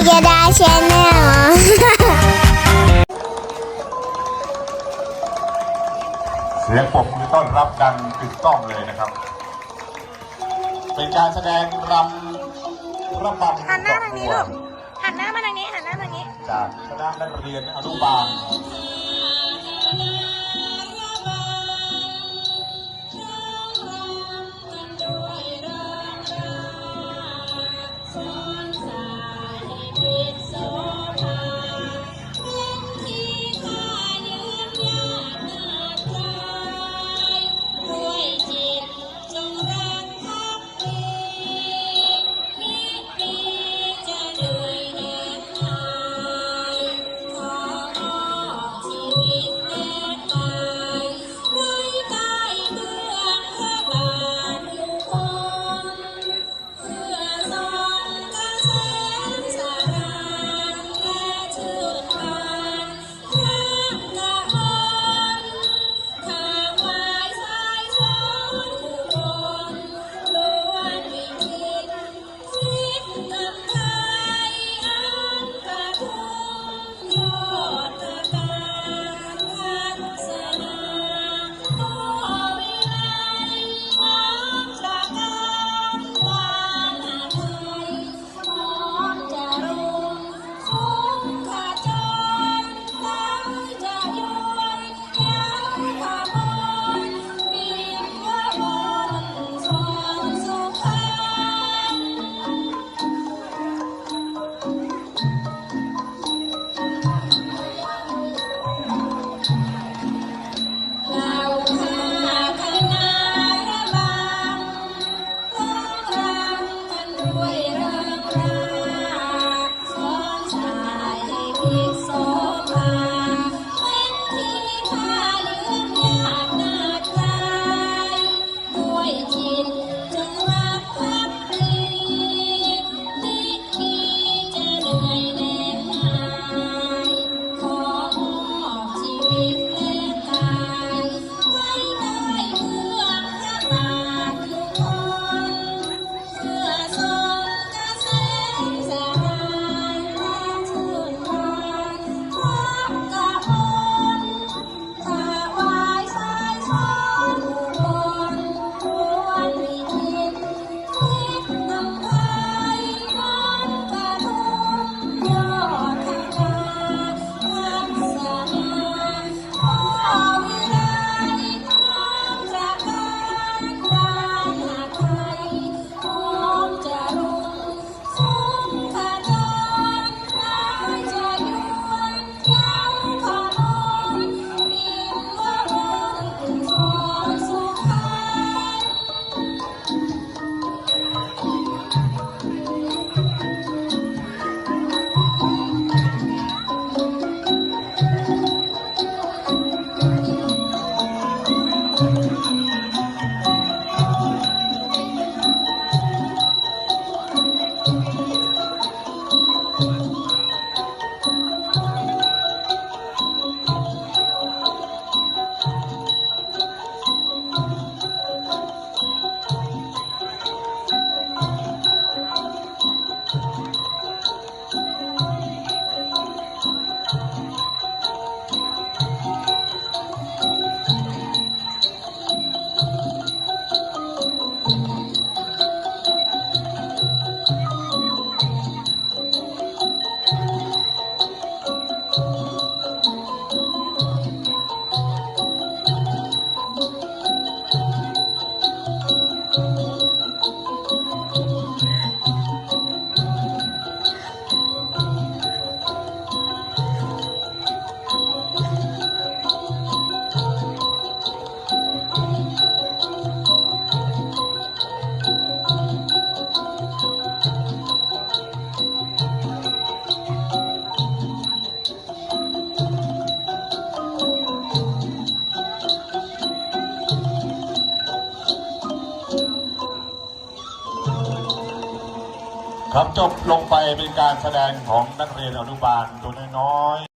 ายาดาชาแนลเสียงปรบมือต้อนรับดังกึกก้องเลยนะครับ เป็นการแสดงรำระบำหันหน้าทางนี้ลูกหันหน้ามาทางนี้หันหน้าทางนี้ จากคณะนักเรียนอนุบาล ครับจบลงไปเป็นการแสดงของนักเรียนอนุบาลตัวน้อย